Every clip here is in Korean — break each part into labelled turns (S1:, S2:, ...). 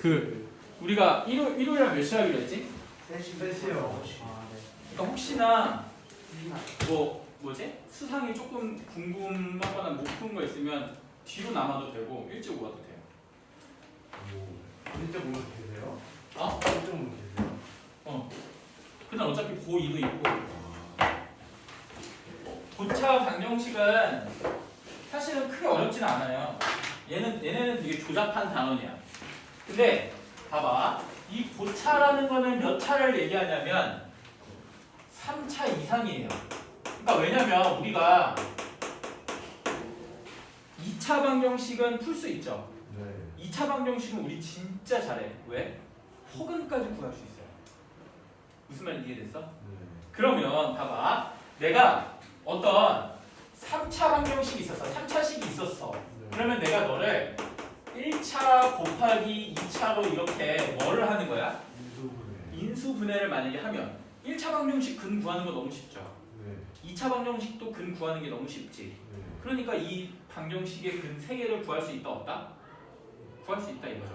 S1: 그 우리가 일요 일요일날 몇 시에 하기로 했지?
S2: 셋이요.
S1: 그러니까 혹시나 뭐 뭐지 수상이 조금 궁금하거나 못 푼 거 있으면 뒤로 남아도 되고 일찍 오가도 돼요.
S2: 진짜 분 계세요?
S1: 어?
S2: 진짜 분 계세요?
S1: 어. 그날 어차피 고2도 있고 고차 방정식은 사실은 크게 어렵지는 않아요. 얘는 얘네는 되게 조잡한 단원이야. 근데 봐봐 이 고차라는 거는 몇 차를 얘기하냐면 3차 이상이에요. 그러니까 왜냐면 우리가 2차 방정식은 풀 수 있죠.
S2: 네.
S1: 2차 방정식은 우리 진짜 잘해. 왜? 혹은까지 구할 수 있어요. 무슨 말 이해됐어?
S2: 네.
S1: 그러면 봐봐. 내가 어떤 3차 방정식이 있었어. 3차식이 있었어. 그러면 내가 너를 1차 곱하기 2차로 이렇게 뭐를 하는 거야?
S2: 인수분해.
S1: 인수분해를 만약에 하면 1차 방정식 근 구하는 거 너무 쉽죠.
S2: 네.
S1: 2차 방정식도 근 구하는 게 너무 쉽지.
S2: 네.
S1: 그러니까 이 방정식의 근 3개를 구할 수 있다 없다? 구할 수 있다 이거죠.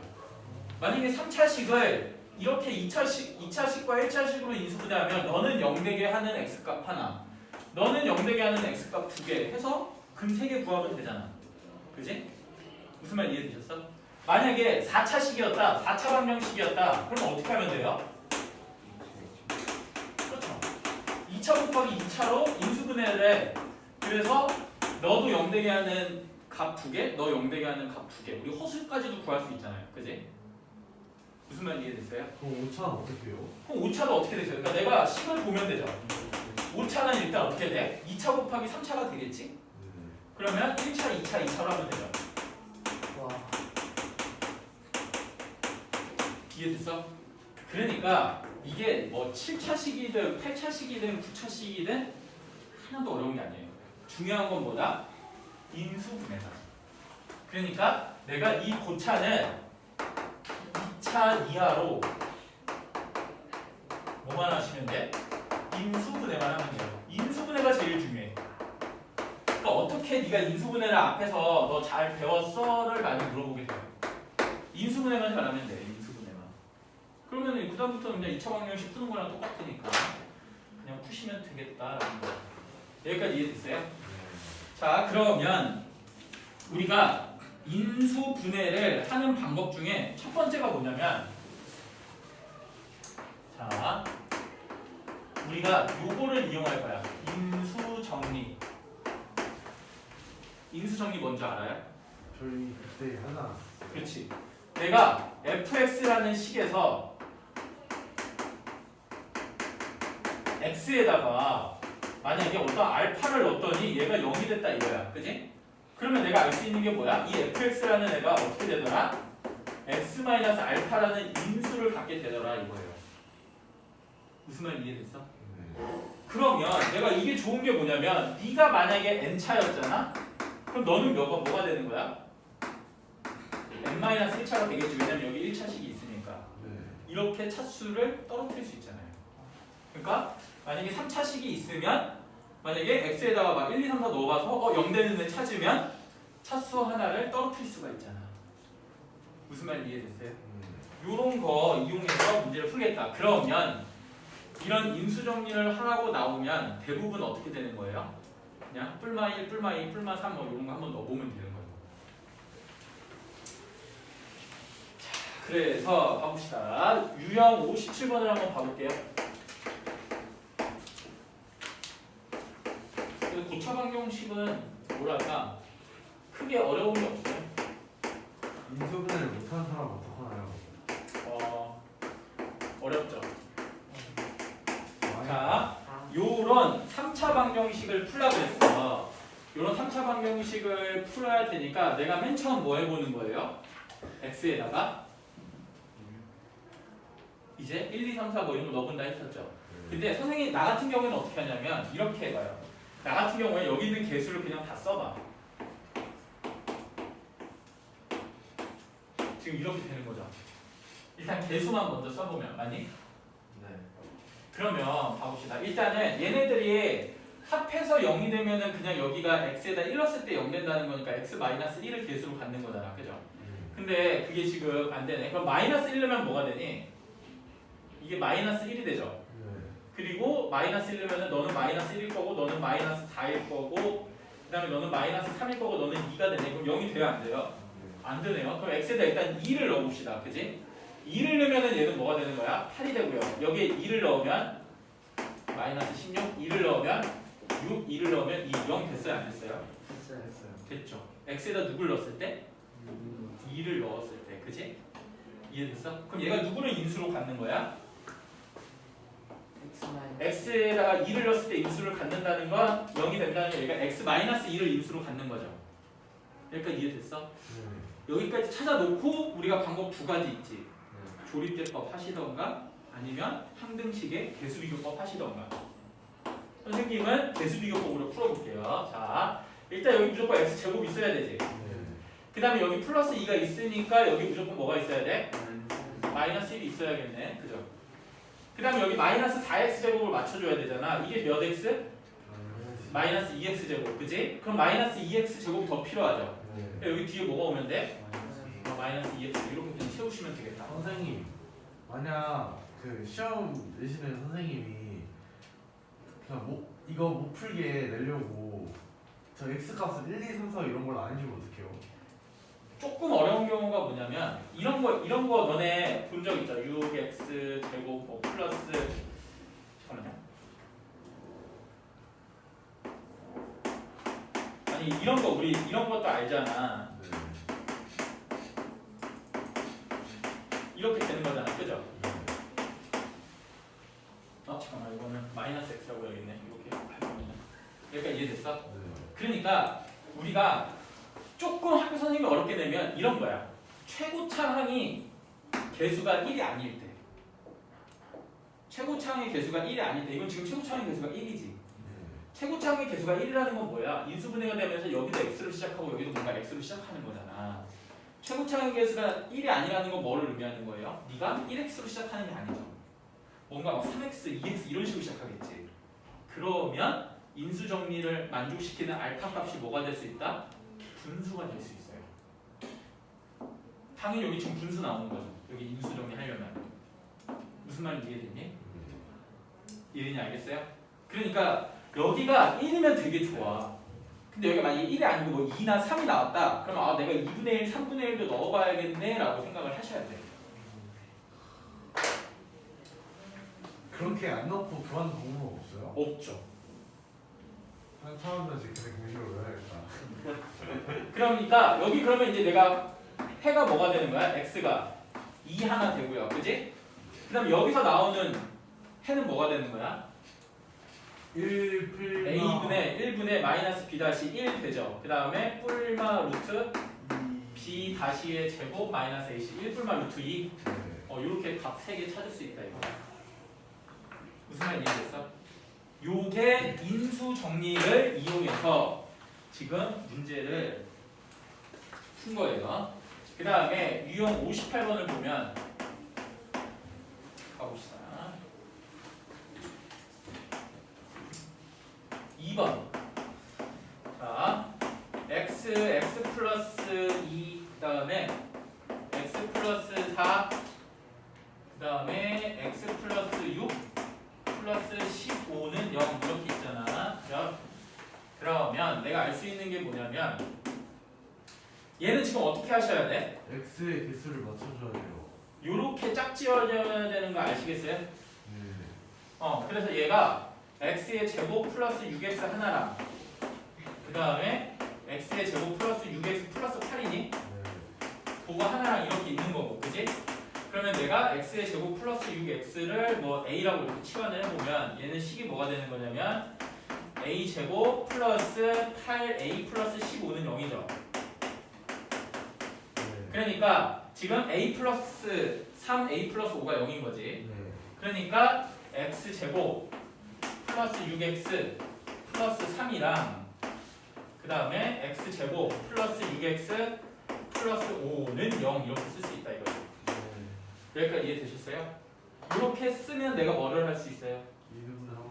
S1: 만약에 3차식을 이렇게 2차식, 2차식과 1차식으로 인수분해하면 너는 0되게 하는 x값 하나, 너는 0되게 하는 x값 두 개 해서 근 3개 구하면 되잖아. 그지? 무슨 말 이해되셨어? 만약에 4차식이었다, 4차 방정식이었다, 그럼 어떻게 하면 돼요? 그렇죠. 2차 곱하기 2차로 인수분해를 해. 그래서 너도 0되게 하는 값두 개, 너 0되게 하는 값두 개. 우리 허수까지도 구할 수 있잖아요. 그지? 무슨 말 이해됐어요?
S2: 그럼 5차는 어떻게 해요?
S1: 그럼 5차도 어떻게 되죠? 그러니까 내가 식을 보면 되죠. 5차는 일단 어떻게 돼? 2차 곱하기 3차가 되겠지?
S2: 네.
S1: 그러면 1차, 2차, 2차로 하면 되죠. 이해됐어? 그러니까 이게 뭐 7차식이든 8차식이든 9차식이든 하나도 어려운 게 아니에요. 중요한 건 뭐다? 인수분해다. 그러니까 내가 이 고차는 2차 이하로 뭐만 하시면 돼? 인수분해만 하면 돼요. 인수분해가 제일 중요해. 그러니까 어떻게 네가 인수분해를 앞에서 너 잘 배웠어?를 많이 물어보게 돼요. 인수분해만 잘하면 돼. 그러면 그 다음부터는 그냥 2차 방정식 푸는 거랑 똑같으니까 그냥 푸시면 되겠다라는 거. 여기까지 이해됐어요? 자 그러면 우리가 인수 분해를 하는 방법 중에 첫 번째가 뭐냐면 자 우리가 요거를 이용할 거야. 인수 정리. 인수 정리 뭔지 알아요?
S2: 저희 그때 하나.
S1: 그렇지. 내가 fx라는 식에서 x에다가 만약에 어떤 알파를 넣었더니 얘가 0이 됐다 이거야. 그지? 그러면 내가 알 수 있는 게 뭐야? 이 fx라는 애가 어떻게 되더라? x-알파라는 인수를 갖게 되더라 이거예요. 무슨 말 이해됐어?
S2: 네.
S1: 그러면 내가 이게 좋은 게 뭐냐면 네가 만약에 n차였잖아? 그럼 너는 몇번 뭐가 되는 거야? n-1차가 되겠지. 왜냐면 여기 1차식이 있으니까.
S2: 네.
S1: 이렇게 차수를 떨어뜨릴 수 있잖아요. 그러니까 만약에 3차식이 있으면 만약에 x에다가 막 1, 2, 3, 4 넣어봐서 어, 0 되는 애 찾으면 차수 하나를 떨어뜨릴 수가 있잖아. 무슨 말 이해됐어요?
S2: 네.
S1: 요런 거 이용해서 문제를 풀겠다. 그러면 이런 인수 정리를 하라고 나오면 대부분 어떻게 되는 거예요? 그냥 뿔마 1, 뿔마 2, 뿔마 3 뭐 이런 거 한번 넣어보면 되는 거예요. 자, 그래서 봐봅시다. 유형 57번을 한번 봐볼게요. 그 고차방정식은 뭐랄까 크게 어려운 게 없어요.
S2: 인수분해를 못하는 사람 어떡하나요?
S1: 어, 어렵죠. 자, 요런 3차 방정식을 풀라고 했어. 요런 3차 방정식을 풀어야 되니까 내가 맨 처음 뭐 해보는 거예요? x에다가 이제 1, 2, 3, 4 뭐 이런 거 넣어본다 했었죠.
S2: 네.
S1: 근데 선생님 나 같은 경우에는 어떻게 하냐면 이렇게 해봐요. 나 같은 경우에 여기 있는 개수를 그냥 다 써봐. 지금 이렇게 되는 거죠. 일단 개수만 먼저 써보면 많이
S2: 네.
S1: 그러면 봐봅시다. 일단은 얘네들이 합해서 0이 되면은 그냥 여기가 x에다 1 넣었을 때 0 된다는 거니까 x-1을 개수로 갖는 거잖아. 그죠? 근데 그게 지금 안 되네. 그럼 마이너스 1이면 뭐가 되니? 이게 마이너스 1이 되죠.
S2: 네.
S1: 그리고 마이너스 1이면 너는 마이너스 1일 거고 너는 마이너스 4일 거고 그 다음에 너는 마이너스 3일 거고 너는 2가 되네. 그럼 0이 돼요? 안 돼요? 안 되네요. 그럼 x에다 일단 2를 넣어봅시다. 그지? 2를 넣으면 얘는 뭐가 되는 거야? 8이 되고요. 여기에 2를 넣으면 마이너스 16, 2를 넣으면 6, 2를 넣으면 2, 0 됐어요? 안 됐어요?
S2: 했어요. 했어요.
S1: 됐죠. x에다 누굴 넣었을 때? 2를 넣었을 때. 그지? 이해됐어? 그럼 얘가 누구를 인수로 갖는 거야?
S3: X
S1: x에다가 2를 넣었을 때 인수를 갖는다는 건 0이 된다는 게 얘가 x 마이너스 2를 인수로 갖는 거죠. 그러니까 이해됐어?
S2: 네.
S1: 여기까지 찾아놓고 우리가 방법 두 가지 있지.
S2: 네.
S1: 조립대법 하시던가 아니면 항등식의 개수비교법 하시던가. 선생님은 개수비교법으로 풀어볼게요. 자, 일단 여기 무조건 x 제곱 있어야 되지.
S2: 네.
S1: 그 다음에 여기 플러스 2가 있으니까 여기 무조건 뭐가 있어야 돼? 마이너스 1이 있어야겠네. 그죠? 그 다음에 여기 마이너스 4x 제곱을 맞춰줘야 되잖아. 이게 몇 x? 마이너스 2x 제곱. 그지? 그럼 마이너스 2x 제곱이 더 필요하죠.
S2: 네.
S1: 여기 뒤에 뭐가 오면 돼?
S3: 마이너스
S1: 어, 마이너스 2x 이렇게 그냥 채우시면 되겠다.
S2: 선생님 만약 그 시험 내시는 선생님이 그냥 못 이거 못 풀게 내려고 저 x 값을 1, 2, 3, 4 이런 걸안 해주면 어떡해요?
S1: 조금 어려운 경우가 뭐냐면 이런 거 이런 거 너네 본 적 있죠? 6x 제곱 뭐 플러스 잠깐만요. 아니 이런 거 우리 이런 것도 알잖아.
S2: 네.
S1: 이렇게 되는 거잖아, 그죠?
S2: 네.
S1: 어 잠깐만 이거는 마이너스 x라고 해야겠네. 이렇게 할 거면. 그러니까 이해됐어?
S2: 네.
S1: 그러니까 우리가 조금 학교 선생님이 어렵게 되면 이런 거야. 최고차항이 개수가 1이 아닐 때. 최고차항의 개수가 1이 아닐 때. 이건 지금 최고차항의 개수가 1이지.
S2: 네.
S1: 최고차항의 개수가 1이라는 건 뭐야? 인수분해가 되면서 여기도 x로 시작하고 여기도 뭔가 x로 시작하는 거잖아. 최고차항의 개수가 1이 아니라는 건 뭐를 의미하는 거예요? 네가 1x로 시작하는 게 아니죠. 뭔가 막 3x, 2x 이런 식으로 시작하겠지. 그러면 인수 정리를 만족시키는 알파 값이 뭐가 될 수 있다? 분수가 될 수 있어요. 당연히 여기 지금 분수 나오는 거죠. 여기 인수 정리하려면 무슨 말인지 이해됐니? 이해되니 알겠어요? 그러니까 여기가 1이면 되게 좋아. 근데 여기가 만약에 1이 아니고 뭐 2나 3이 나왔다. 그럼 아 내가 2분의 1, 3분의 1도 넣어봐야겠네 라고 생각을 하셔야 돼.
S2: 그렇게 안 넣고 그만 공부 없어요?
S1: 없죠.
S2: 한 사람들 그냥 공식으로 외워야겠다.
S1: 그러니까 여기 그러면 이제 내가 해가 뭐가 되는 거야? x가 2 하나 되고요. 그지? 그 다음 여기서 나오는 해는 뭐가 되는 거야?
S2: 1풀
S1: a분의 1분의 마이너스 b 다시 1 되죠. 그 다음에 뿔마 루트 b 다시의 제곱 마이너스 ac 1 뿔마 루트 2
S2: 네.
S1: 어, 이렇게 값 3개 찾을 수 있다 이거. 무슨 말 이해됐어? 요게 인수 정리를 이용해서 지금 문제를 푼 거예요. 그 다음에 유형 58번을 보면 가봅시다. 2번. 자, x, x 플러스 2, 그 다음에 x 플러스 4, 그 다음에 x 플러스 6 플러스 15는 0 이렇게 있잖아. 그럼 그러면 내가 알 수 있는 게 뭐냐면 얘는 지금 어떻게 하셔야 돼?
S2: x의 개수를 맞춰줘야 돼요.
S1: 요렇게 짝지어져야 되는 거 아시겠어요?
S2: 네.
S1: 어, 그래서 얘가 x의 제곱 플러스 6x 하나랑 그 다음에 x의 제곱 플러스 6x 플러스 8이니
S2: 네.
S1: 그거 하나랑 이렇게 있는 거고, 그지? 그러면 내가 x의 제곱 플러스 6x를 뭐 a라고 이렇게 치환을 해보면 얘는 식이 뭐가 되는 거냐면 a 제곱 플러스 8a 플러스 15는 0이죠.
S2: 네.
S1: 그러니까 지금 a 플러스 3a 플러스 5가 0인 거지.
S2: 네.
S1: 그러니까 x 제곱 플러스 6x 플러스 3이랑 그 다음에 x 제곱 플러스 6x 플러스 5는 0 이렇게 쓸 수 있다 이거죠.
S2: 네.
S1: 여기까지 이해되셨어요? 이렇게 쓰면 내가 뭐를 할 수 있어요?
S2: 이등분 하면 더할 수 있어요.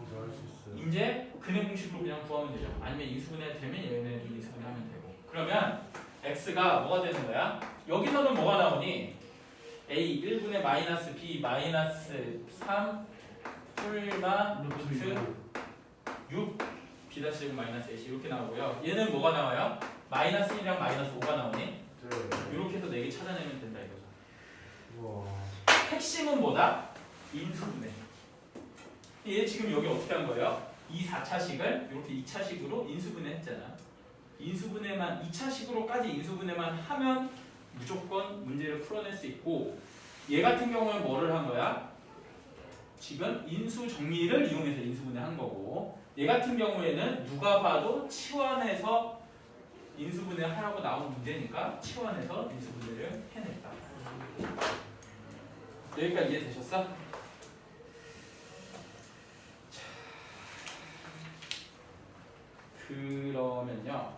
S1: 이제 근해 공식으로 그냥 구하면 되죠. 아니면 인수분해 되면 얘네 인수분해 하면 되고. 그러면 x가 뭐가 되는 거야? 여기서는 뭐가 나오니? a 1분의 마이너스 b 마이너스 3 풀마 루트 6 b 다시 마이너스 a 이렇게 나오고요. 얘는 뭐가 나와요? 마이너스 1이랑 마이너스 5가 나오니?
S2: 네.
S1: 이렇게 해서 4개 찾아내면 된다 이거죠.
S2: 우와.
S1: 핵심은 뭐다? 인수분해. 얘 지금 여기 어떻게 한 거예요? 이 4차식을 이렇게 2차식으로 인수분해 했잖아. 인수분해만 2차식으로까지 인수분해만 하면 무조건 문제를 풀어낼 수 있고 얘 같은 경우는 뭐를 한 거야? 지금 인수 정리를 이용해서 인수분해 한 거고 얘 같은 경우에는 누가 봐도 치환해서 인수분해 하라고 나온 문제니까 치환해서 인수분해를 해냈다. 여기까지 이해되셨어? 그러면요.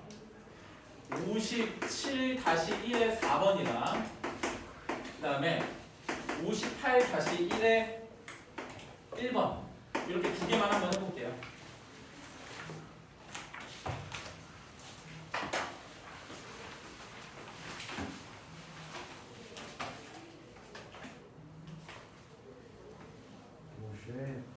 S1: 57-1의 4번이랑 그 다음에 58-1의 1번. 이렇게 두 개만 한번 해볼게요